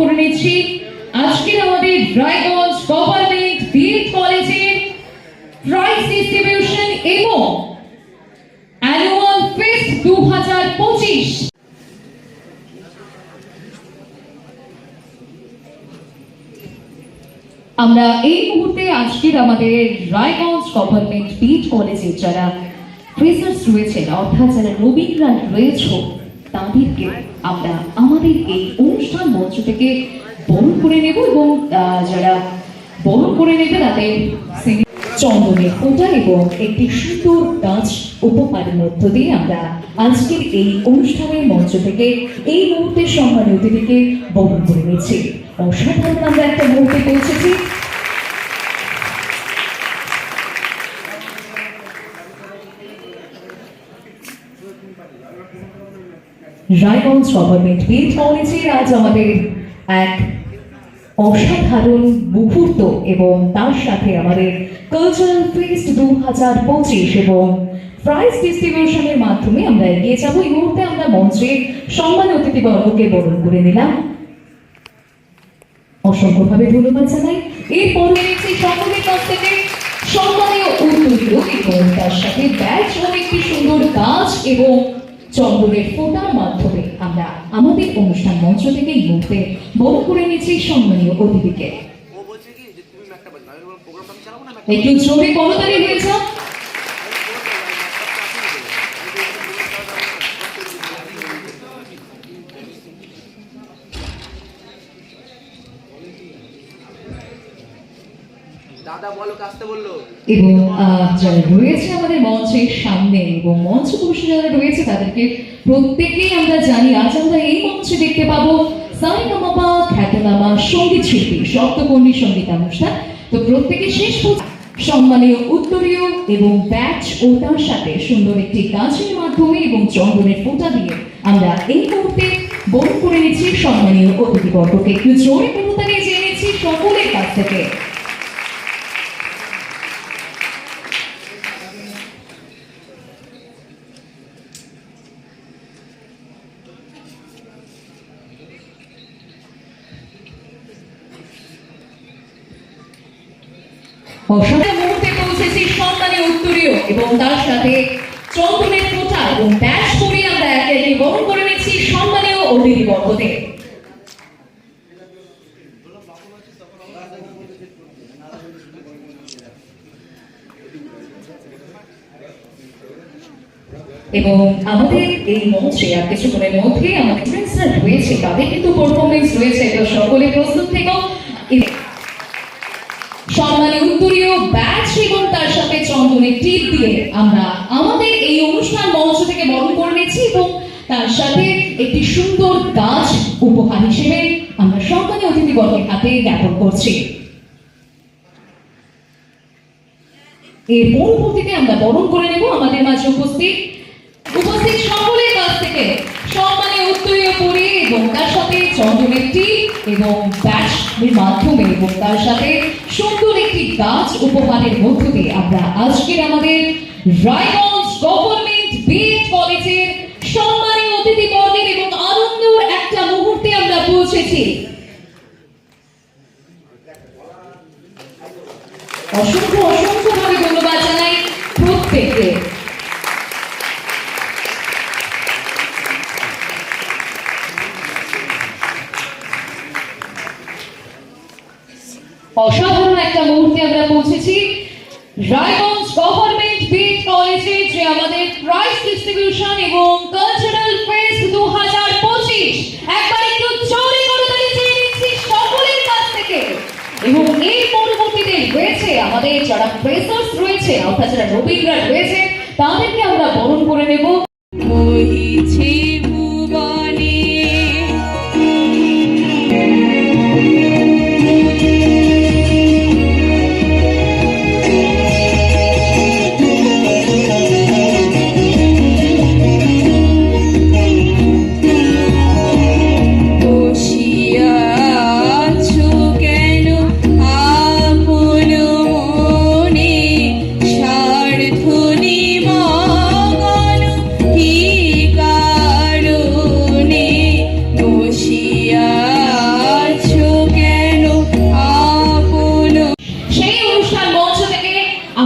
করে নিচ্ছি। আজকের আমাদের রায়গঞ্জ গভর্নমেন্ট বিএড কলেজের প্রাইজ ডিস্ট্রিবিউশন এবং অ্যানুয়াল ফেস্ট দু হাজার পঁচিশ। আমরা এই মুহূর্তে আজকের আমাদের রায়গঞ্জ গভর্নমেন্ট বিট কলেজের যারা ফ্রেশার্স রয়েছেন, অর্থাৎ যারা নবীনরা রয়েছে তাদেরকে আমরা, আমাদের এই অনুষ্ঠান মঞ্চ থেকে বরণ করে নেব এবং যারা বরণ করে নেবে তাদের চন্দনের ফোঁটা এবং একটি সুন্দর গাছ উপহারের মধ্য দিয়ে আমরা আজকের এই অনুষ্ঠানের মঞ্চ থেকে এই মুহূর্তের সম্মানীয় অতিথিকে বরণ করে নিচ্ছি। অসাধারণ আমরা একটা মুহূর্তে পৌঁছেছি। রায়গঞ্জ গভর্নমেন্ট বিএড কলেজের আজ আমাদের এক অসাধারণ মুহূর্ত এবং তার সাথে আমাদের কালচারাল ফেস্ট দু হাজার পঁচিশ এবং প্রাইজ ডিস্ট্রিবিউশনের মাধ্যমে আমরা এগিয়ে যাব। এই মুহূর্তে আমরা মঞ্চে সম্মান অতিথিবর্গকে বরণ করে নিলাম। অসংখ্যভাবে ধন্যবাদ জানাই। এরপর রয়েছে সকলের কাছ থেকে সম্মানীয় উত্তরীয় এবং তার সাথে ব্যাচ ও একটি সুন্দর গাছ এবং চন্দনের ফোটার মাধ্যমে আমরা আমাদের অনুষ্ঠান মঞ্চ থেকে এই মুহূর্তে বড় করে নিচ্ছি সম্মানীয় অতিথিকে। একটু জোরে করতালি হয়েছে এবং যারা রয়েছে আমাদের মঞ্চের সামনে এবং মঞ্চ পুরুষে যারা রয়েছে, তাদেরকে প্রত্যেকেই আমরা জানি, আজ আমরা এই মঞ্চে দেখতে পাবো খ্যাতনামা সংগীত শিল্পী তো প্রত্যেকে শেষ সম্মানীয় উত্তরীয় এবং ব্যাচ ও তার সাথে সুন্দর একটি গাছের মাধ্যমে এবং চন্দনের ফোঁটা দিয়ে আমরা এই মুহূর্তে বরণ করে নিচ্ছি সম্মানীয় অতিথিবর্গকে। একটু জোরে করতালি জেনে নিচ্ছি সকলের কাছ থেকে। অসাধারণ মুহূর্তে পৌঁছেছি সম্মানে উত্তরীয় এবং তার সাথে চন্দনের ফোঁটা এবং ব্যাস করে আমরা একে একে বরণ করে নিচ্ছি সম্মানীয় অতিথি এবং আমাদের এই মঞ্চে আর কিছুক্ষণের মধ্যে আমাদের রয়েছে, তাদের কিন্তু পারফরমেন্স রয়েছে তো সকলে প্রস্তুত থেকেও। সম্মানে উত্তরীয় ব্যাচ এবং তার সাথে চন্দনের টিপ দিয়ে আমরা আমাদের এই অনুষ্ঠান মঞ্চ থেকে বরণ করে নিচ্ছি এবং তার সাথে একটি সুন্দর গাছ উপহার হিসেবে আমরা সম্মানীয় অতিথিবর্গের হাতে জ্ঞাপন করছি। এর পরবর্তীতে আমরা বরণ করে নেব আমাদের মাঝে উপস্থিত উপস্থিত সকলের কাছ থেকে সম্মানীয় উত্তরীয় পরি এবং তার সাথে টিপ এবং ব্যাসের মাধ্যমে এবং সাথে সুন্দর একটি গাছ উপহারের মধ্য দিয়ে আমরা আজকের আমাদের রায়গঞ্জ গভর্নমেন্ট বিএড কলেজের সম্মানীয় অতিথি বর্গের এবং আনন্দর একটা মুহূর্তে আমরা পৌঁছেছি। অসংখ্য পৌঁছেছি রায়গঞ্জ গভর্নমেন্ট বিট কলেজে যে আমাদের প্রাইস ডিস্ট্রিবিউশন এবং কালচারাল ফেস্ট দু হাজার পঁচিশ, একবার একটু জোরে করে নিচ্ছি সকলের কাছ থেকে। এবং এই পরবর্তীতে রয়েছে আমাদের যারা ফ্রেশার্স রয়েছে অর্থাৎ যারা নবীনরা রয়েছে, তাদেরকে আমরা বরণ করে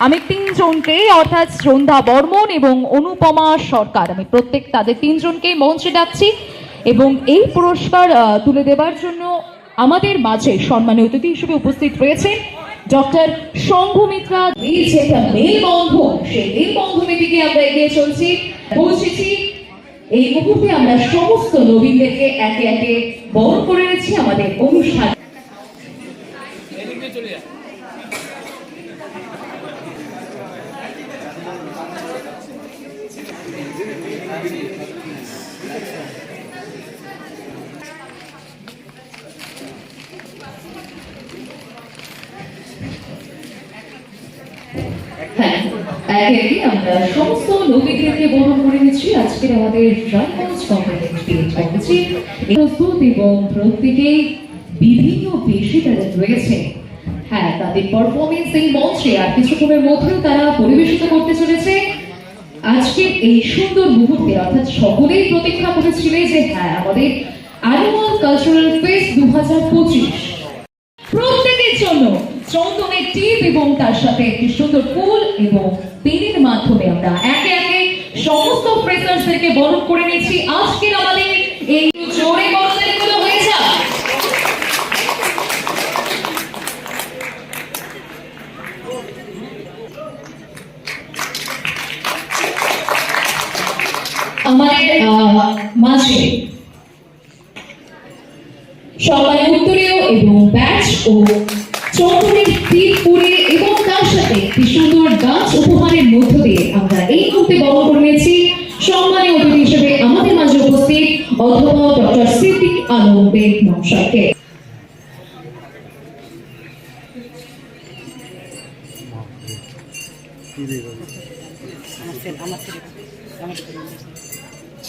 আমি তিনজনকে অর্থাৎ সন্ধ্যা বর্মন এবং অনুপমা সরকার, আমি প্রত্যেক তাদের তিনজনকে মঞ্চে ডাকছি এবং এই পুরস্কার তুলে দেবার জন্য আমাদের মাঝে সম্মানীয় অতিথি হিসেবে উপস্থিত রয়েছেন ডক্টর শম্ভুমিত্রা এই যে একটা মেলবন্ধন সেই মেলবন্ধনের দিকে আমরা এগিয়ে চলছি, পৌঁছেছি। এই মুহূর্তে আমরা সমস্ত নবীনদেরকে একে একে বরণ করে নিচ্ছি আমাদের অনুষ্ঠান। হ্যাঁ একে একে আমরা সমস্ত নবীদেরকে বরণ করে নিচ্ছি। আজকের আমাদের রায়গঞ্জ কম্পিটেন্ট পেজ করেছি প্রস্তুত বিভিন্ন পেশে তারা রয়েছে। হ্যাঁ তাদের পারফরমেন্স এই মঞ্চে আর কিছুক্ষণের মধ্যেও তারা পরিবেশিত করতে চলেছে। আজকের এই সুন্দর মুহূর্তে অর্থাৎ সকলেই প্রতীক্ষা করেছিলেন যে হ্যাঁ আমাদের অ্যানুয়াল কালচারাল ফেস্ট দু হাজার পঁচিশ। প্রত্যেকের জন্য চন্দনের টিপ এবং তার সাথে একটি সুন্দর ফুল এবং পেনের মাধ্যমে আমরা একে একে সমস্ত ফ্রেশার্সদেরকে বরণ করে নিচ্ছি। আজকের আমাদের এই জোরে করতালি আমাদের আহ, মাঝে। সম্মানের উত্তরীয় এবং ব্যাচ ও চৌধুরীর তীর পরে এবং তার সাথে একটি সুন্দর গাছ উপহারের মধ্য দিয়ে আমরা এই মুহূর্তে বরণ করে নিয়েছি। সম্মানীয় অতিথি হিসেবে আমাদের মাঝে উপস্থিত অধ্যাপক ডক্টর সিদ্দিক আলম বেগ মহাশয়কে। অসংখ্য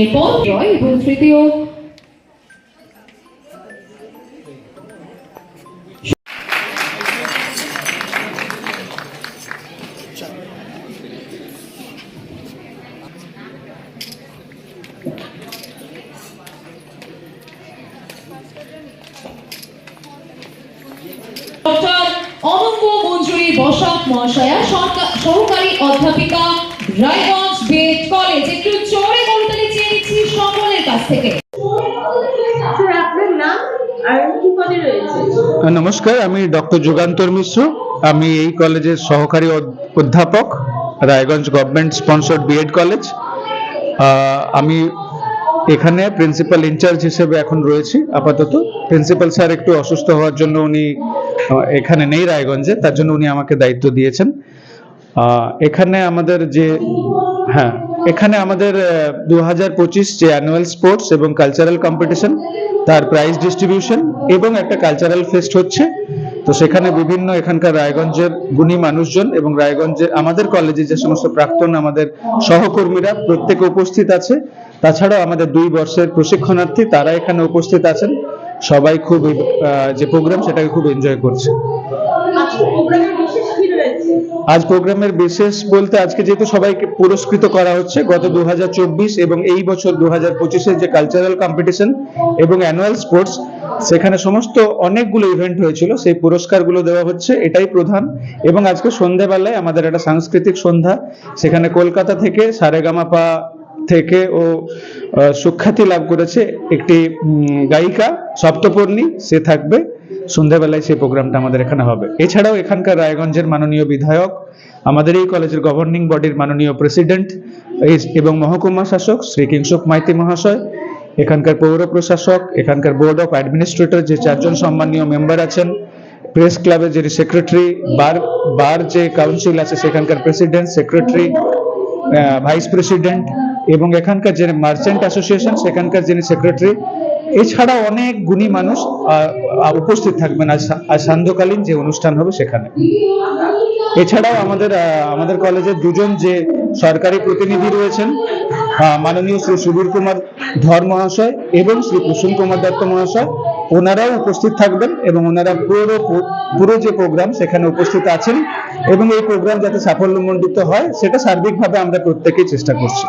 এরপর রয় এবং তৃতীয়। মহাশয়া সহকারী অধ্যাপিকা রায়গঞ্জ বেদ কলেজ। একটু জোরে থেকে। স্যার আপনার নাম আর কি পদে রয়েছে? নমস্কার আমি ডক্টর যুগান্তর মিশ্র। আমি এই কলেজের সহকারী অধ- অধ্যাপক Raiganj government sponsored BEd college. আমি এখানে প্রিন্সিপাল ইনচার্জ হিসেবে এখন রয়েছি আপাতত। প্রিন্সিপাল স্যার একটু অসুস্থ হওয়ার জন্য উনি এখানে নেই রায়গঞ্জে তার জন্য উনি আমাকে দায়িত্ব দিয়েছেন। এখানে আমাদের যে হ্যাঁ এখানে আমাদের দু হাজার পঁচিশ যে অ্যানুয়াল স্পোর্টস এবং কালচারাল কম্পিটিশন তার প্রাইজ ডিস্ট্রিবিউশন এবং একটা কালচারাল ফেস্ট হচ্ছে। তো সেখানে বিভিন্ন এখানকার রায়গঞ্জের গুণী মানুষজন এবং রায়গঞ্জের আমাদের কলেজে যে সমস্ত প্রাক্তন আমাদের সহকর্মীরা প্রত্যেকে উপস্থিত আছে। তাছাড়াও আমাদের দুই বর্ষের প্রশিক্ষণার্থী, তারা এখানে উপস্থিত আছেন। সবাই খুব যে প্রোগ্রাম সেটাকে খুব এনজয় করছে। আজ প্রোগ্রামের বিশেষ বলতে আজকে যেহেতু সবাইকে পুরস্কৃত করা হচ্ছে, গত দু হাজার চব্বিশ এবং এই বছর দু হাজার যে কালচারাল কম্পিটিশন এবং অ্যানুয়াল স্পোর্টস সেখানে সমস্ত অনেকগুলো ইভেন্ট হয়েছিল, সেই পুরস্কারগুলো দেওয়া হচ্ছে, এটাই প্রধান। এবং আজকে সন্ধেবেলায় আমাদের একটা সাংস্কৃতিক সন্ধ্যা, সেখানে কলকাতা থেকে সারেগামাপা থেকে ও সুখ্যাতি লাভ করেছে একটি গায়িকা সপ্তপর্ণী, সে থাকবে। সন্ধ্যাবেলায় সেই প্রোগ্রামটা আমাদের এখানে হবে। এছাড়াও এখানকার রায়গঞ্জের মাননীয় বিধায়ক, আমাদের এই কলেজের গভর্নিং বডির মাননীয় প্রেসিডেন্ট এবং মহকুমা শাসক শ্রী কিংসুক মাইতি মহাশয়, এখানকার পৌর প্রশাসক, এখানকার বোর্ড অফ অ্যাডমিনিস্ট্রেটর যে চারজন সম্মানীয় মেম্বার আছেন প্রেস ক্লাবের যিনি সেক্রেটারি বার বার যে কাউন্সিল আছে সেখানকার প্রেসিডেন্ট সেক্রেটারি ভাইস প্রেসিডেন্ট এবং এখানকার যে মার্চেন্ট অ্যাসোসিয়েশন সেখানকার যিনি সেক্রেটারি এছাড়া অনেক গুণী মানুষ উপস্থিত থাকবেন আজ সান্ধ্যকালীন যে অনুষ্ঠান হবে সেখানে। এছাড়াও আমাদের আমাদের কলেজের দুজন যে সরকারি প্রতিনিধি রয়েছেন মাননীয় শ্রী সুবীর কুমার ধর মহাশয় এবং শ্রী কুসুম কুমার দত্ত মহাশয়, ওনারাও উপস্থিত থাকবেন এবং ওনারা পুরো পুরো যে প্রোগ্রাম সেখানে উপস্থিত আছেন এবং এই প্রোগ্রাম যাতে সাফল্যমণ্ডিত হয়, সেটা সার্বিকভাবে আমরা প্রত্যেকেই চেষ্টা করছি।